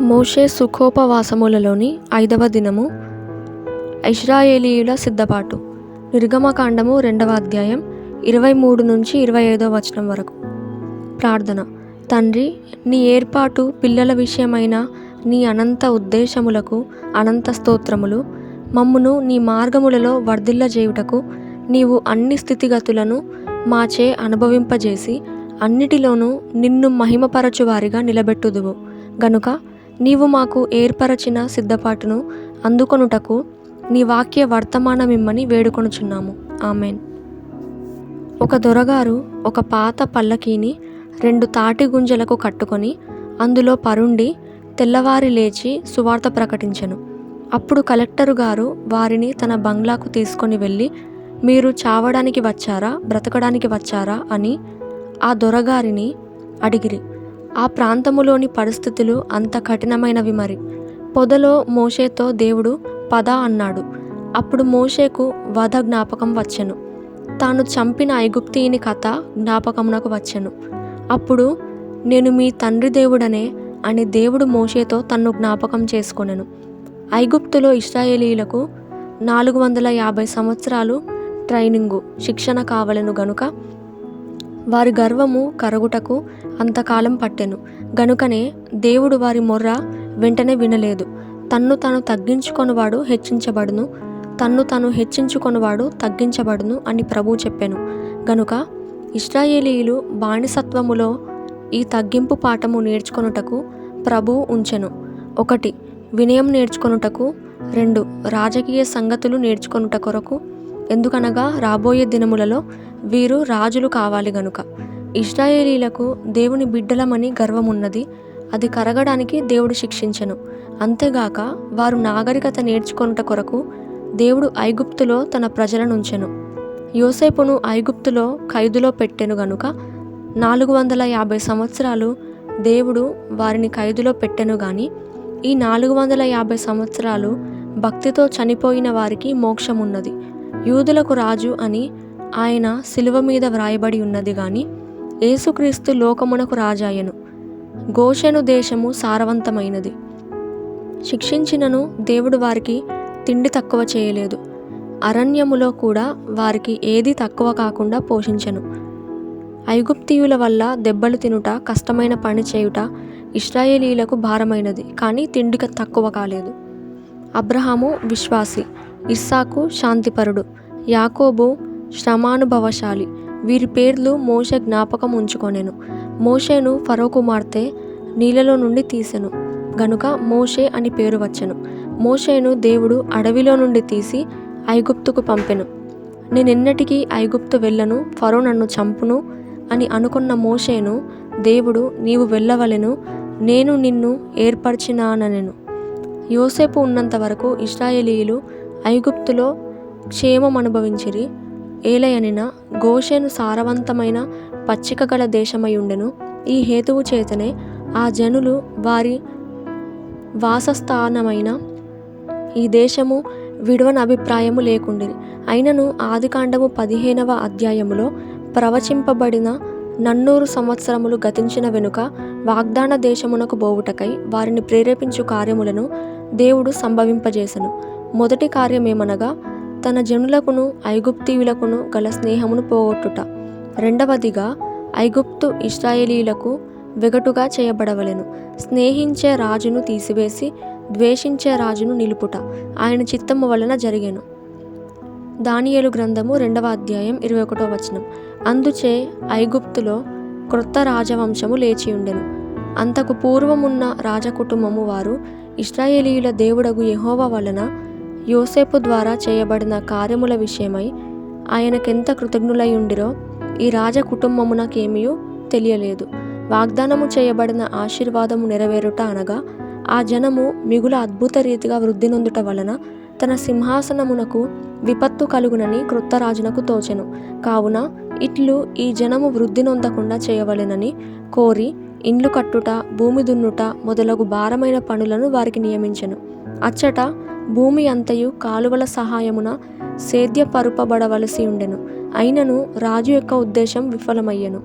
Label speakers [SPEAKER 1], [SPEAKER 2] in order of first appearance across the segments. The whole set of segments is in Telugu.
[SPEAKER 1] మోషే సుఖోపవాసములలోని ఐదవ దినము ఇశ్రాయేలీయుల సిద్ధపాటు. నిర్గమకాండము రెండవ అధ్యాయం ఇరవై మూడు నుంచి ఇరవై ఐదవ వచనం వరకు. ప్రార్థన. తండ్రి నీ ఏర్పాటు పిల్లల విషయమైన నీ అనంత ఉద్దేశములకు అనంత స్తోత్రములు. మమ్మును నీ మార్గములలో వర్ధిల్లజేయుటకు నీవు అన్ని స్థితిగతులను మాచే అనుభవింపజేసి అన్నిటిలోనూ నిన్ను మహిమపరచువారిగా నిలబెట్టుదువు. గనుక నీవు మాకు ఏర్పరచిన సిద్ధపాటును అందుకొనుటకు నీ వాక్య వర్తమానమిమ్మని వేడుకొనుచున్నాము. ఆమెన్. ఒక దొరగారు ఒక పాత పల్లకీని రెండు తాటి గుంజలకు కట్టుకొని అందులో పరుండి తెల్లవారి లేచి సువార్త ప్రకటించను. అప్పుడు కలెక్టరు గారు వారిని తన బంగ్లాకు తీసుకొని వెళ్ళి మీరు చావడానికి వచ్చారా బ్రతకడానికి వచ్చారా అని ఆ దొరగారిని అడిగిరి. ఆ ప్రాంతములోని పరిస్థితులు అంత కఠినమైనవి మరి. పొదలో మోషేతో దేవుడు పద అన్నాడు. అప్పుడు మోషేకు వధ జ్ఞాపకం వచ్చెను. తాను చంపిన ఐగుప్తిని కథ జ్ఞాపకమునకు వచ్చెను. అప్పుడు నేను మీ తండ్రి దేవుడనే అని దేవుడు మోషేతో తన్ను జ్ఞాపకం చేసుకొనెను. ఐగుప్తులో ఇస్రాయేలీలకు నాలుగు వందల యాభై సంవత్సరాలు ట్రైనింగు శిక్షణ కావలెను గనుక వారి గర్వము కరగుటకు అంతకాలం పట్టెను. గనుకనే దేవుడు వారి మొర్ర వెంటనే వినలేదు. తన్ను తాను తగ్గించుకొనివాడు హెచ్చించబడును. తన్ను తాను హెచ్చించుకొనివాడు తగ్గించబడును అని ప్రభు చెప్పెను. గనుక ఇస్రాయేలీలు బానిసత్వములో ఈ తగ్గింపు పాఠము నేర్చుకొనుటకు ప్రభువు ఉంచెను. ఒకటి వినయం నేర్చుకొనుటకు. రెండు రాజకీయ సంగతులు నేర్చుకొనుట కొరకు. ఎందుకనగా రాబోయే దినములలో వీరు రాజులు కావాలి గనుక. ఇస్రాయేలీలకు దేవుని బిడ్డలమని గర్వమున్నది. అది కరగడానికి దేవుడు శిక్షించెను. అంతేగాక వారు నాగరికత నేర్చుకొనుట కొరకు దేవుడు ఐగుప్తులో తన ప్రజలనుంచెను యోసేపును ఐగుప్తులో ఖైదులో పెట్టెను గనుక నాలుగు వందల యాభై సంవత్సరాలు దేవుడు వారిని ఖైదులో పెట్టెను గాని ఈ నాలుగు వందల యాభై సంవత్సరాలు భక్తితో చనిపోయిన వారికి మోక్షమున్నది. యూదులకు రాజు అని ఆయన శిలువ మీద వ్రాయబడి ఉన్నది గాని యేసుక్రీస్తు లోకమునకు రాజాయను. గోషెను దేశము సారవంతమైనది. శిక్షించినను దేవుడు వారికి తిండి తక్కువ చేయలేదు. అరణ్యములో కూడా వారికి ఏది తక్కువ కాకుండా పోషించెను. ఐగుప్తీయుల వల్ల దెబ్బలు తినుట కష్టమైన పని చేయుట ఇస్రాయేలీలకు భారమైనది కానీ తిండిక తక్కువ కాలేదు. అబ్రహాము విశ్వాసి ఇస్సాకు శాంతిపరుడు యాకోబు శ్రమానుభవశాలి. వీరి పేర్లు మోషే జ్ఞాపకం ఉంచుకొనెను. మోషేను ఫరో కుమార్తె నీళ్ళలో నుండి తీసెను. గనుక మోషే అని పేరు వచ్చెను. మోషేను దేవుడు అడవిలో నుండి తీసి ఐగుప్తుకు పంపెను. నేనెన్నటికీ ఐగుప్తు వెళ్ళను ఫరో నన్ను చంపును అని అనుకున్న మోషేను దేవుడు నీవు వెళ్ళవలెను నేను నిన్ను ఏర్పరిచినాననెను. యోసేపు ఉన్నంత వరకు ఇస్రాయేలీలు ఐగుప్తులో క్షేమం అనుభవించిరి. ఏలయనిన గోషెను సారవంతమైన పచ్చిక గల దేశమయుండెను. ఈ హేతువు చేతనే ఆ జనులు వారి వాసస్థానమైన ఈ దేశము విడవని అభిప్రాయము లేకుండిరి అయినను ఆదికాండము పదిహేనవ అధ్యాయములో ప్రవచింపబడిన నన్నూరు సంవత్సరములు గతించిన వెనుక వాగ్దాన దేశమునకు బోవుటకై వారిని ప్రేరేపించు కార్యములను దేవుడు సంభవింపజేసెను. మొదటి కార్యమేమనగా తన జనులకును ఐగుప్తీయులకును గల స్నేహమును పోగొట్టుట. రెండవదిగా ఐగుప్తు ఇస్రాయేలీలకు వెగటుగా చేయబడవలెను. స్నేహించే రాజును తీసివేసి ద్వేషించే రాజును నిలుపుట. ఆయన చిత్తము వలన జరిగెను. దానియేలు గ్రంథము రెండవ అధ్యాయం ఇరవై ఒకటో వచనం. అందుచే ఐగుప్తులో క్రొత్త రాజవంశము లేచి ఉండెను. అంతకు పూర్వమున్న రాజకుటుంబము వారు ఇస్రాయేలీయుల దేవుడగు యహోవ వలన యోసేపు ద్వారా చేయబడిన కార్యముల విషయమై ఆయనకెంత కృతజ్ఞులై ఉండిరో ఈ రాజ కుటుంబమునకేమీ తెలియలేదు. వాగ్దానము చేయబడిన ఆశీర్వాదము నెరవేరుట అనగా ఆ జనము మిగుల అద్భుత రీతిగా వృద్ధి నొందుట వలన తన సింహాసనమునకు విపత్తు కలుగునని క్రొత్త రాజునకు తోచెను. కావున ఇట్లు ఈ జనము వృద్ధి నొందకుండా చేయవలెనని కోరి ఇండ్లు కట్టుట భూమి దున్నుట మొదలగు భారమైన పనులను వారికి నియమించెను. అచ్చట భూమి అంతయు కాలువల సహాయమున సేద్యపరుపబడవలసి ఉండెను అయినను రాజు యొక్క ఉద్దేశం విఫలమయ్యెను.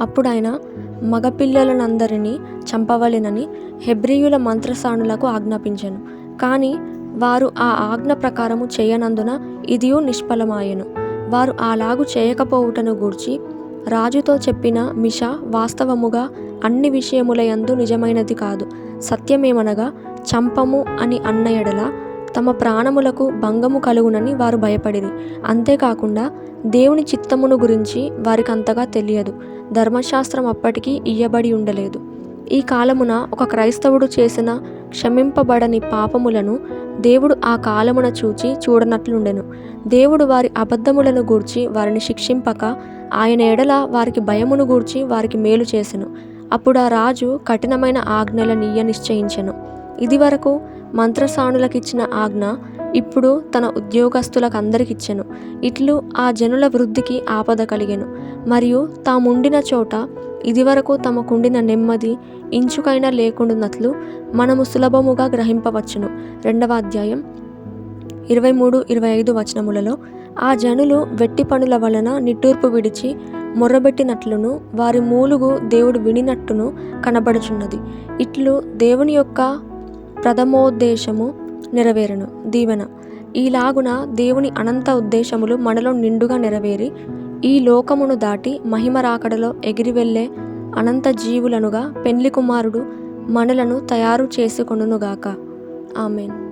[SPEAKER 1] అప్పుడు ఆయన మగపిల్లలనందరినీ చంపవలెనని హెబ్రీయుల మంత్రసానులకు ఆజ్ఞాపించెను. కానీ వారు ఆ ఆజ్ఞ ప్రకారము చేయనందున ఇదియు నిష్ఫలమాయెను. వారు అలాగు చేయకపోవుటను గూర్చి రాజుతో చెప్పిన మిష వాస్తవముగా అన్ని విషయములయందు నిజమైనది కాదు. సత్యమేమనగా చంపము అని అన్న ఎడల తమ ప్రాణములకు భంగము కలుగునని వారు భయపడిరి. అంతేకాకుండా దేవుని చిత్తమును గురించి వారికి అంతగా తెలియదు. ధర్మశాస్త్రం అప్పటికీ ఇయ్యబడి ఉండలేదు. ఈ కాలమున ఒక క్రైస్తవుడు చేసిన క్షమింపబడని పాపములను దేవుడు ఆ కాలమున చూచి చూడనట్లుండెను. దేవుడు వారి అబద్ధములను గూర్చి వారిని శిక్షింపక ఆయన ఎడల వారికి భయమును గూర్చి వారికి మేలు చేసెను. అప్పుడు ఆ రాజు కఠినమైన ఆజ్ఞలనియ్య నిశ్చయించెను. ఇదివరకు మంత్రసానులకిచ్చిన ఆజ్ఞ ఇప్పుడు తన ఉద్యోగస్తులకు అందరికిచ్చెను ఇట్లు ఆ జనుల వృద్ధికి ఆపద కలిగెను. మరియు తాముండిన చోట ఇదివరకు తమకుండిన నెమ్మది ఇంచుకైనా లేకుండానట్లు మనము సులభముగా గ్రహింపవచ్చును. రెండవ అధ్యాయం ఇరవై మూడు ఇరవై ఐదు వచనములలో ఆ జనులు వెట్టి పనుల వలన నిట్టూర్పు విడిచి మొర్రబెట్టినట్లును వారి మూలుగు దేవుడు వినినట్టును కనబడుచున్నది. ఇట్లు దేవుని యొక్క ప్రథమోద్దేశము నెరవేరును. దీవెన. ఈలాగున దేవుని అనంత ఉద్దేశములు మనలో నిండుగా నెరవేరి ఈ లోకమును దాటి మహిమ రాకడలో ఎగిరి వెళ్ళే అనంత జీవులనుగా పెండ్లి కుమారుడు మనలను తయారు చేసుకొనుగాక ఆమెన్.